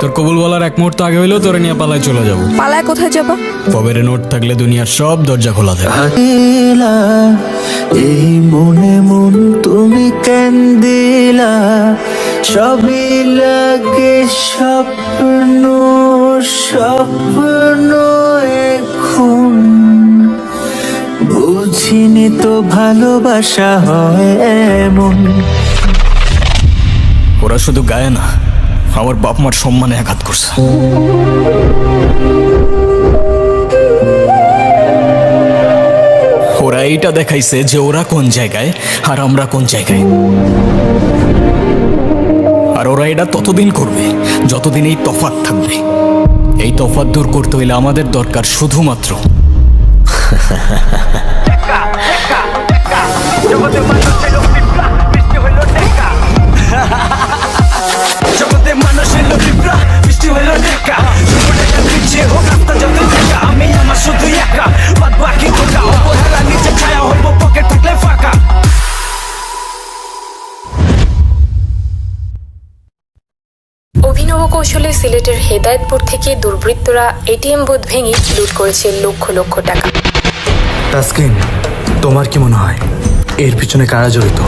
তোর কবুল বলার এক মুহূর্ত আগে হইলেও তোরে নিয়ে পালায় চলে যাব। পালায় কোথায় যাবা? কবের নোট থাকলে দুনিয়ার সব দরজা খোলা থাকে। দিলা এই মনে মন তুমি কেন দিলা সবই লাগে স্বপ্ন স্বপ্ন এখন। বুঝিনি তো ভালোবাসা হয় এমন। ওরা শুধু গায়ে না আমার বাপ মার সম্মানে আঘাত করছে। ওরা এইটা দেখাইছে যে ওরা কোন জায়গায় আর আমরা কোন জায়গায়। আর ওরা এটা ততদিন করবে যতদিন এই তফাৎ থাকবে। এই তফাৎ দূর করতে হইলে আমাদের দরকার শুধুমাত্র অভিনব কৌশলে সিলেটের হেদায়তপুর থেকে দুর্বৃত্তরা এটিএম বুথ ভেঙে লুট করেছে লক্ষ লক্ষ টাকা। তাসকিন, তোমার কি মনে হয়? এর পিছনে কারা জড়িত?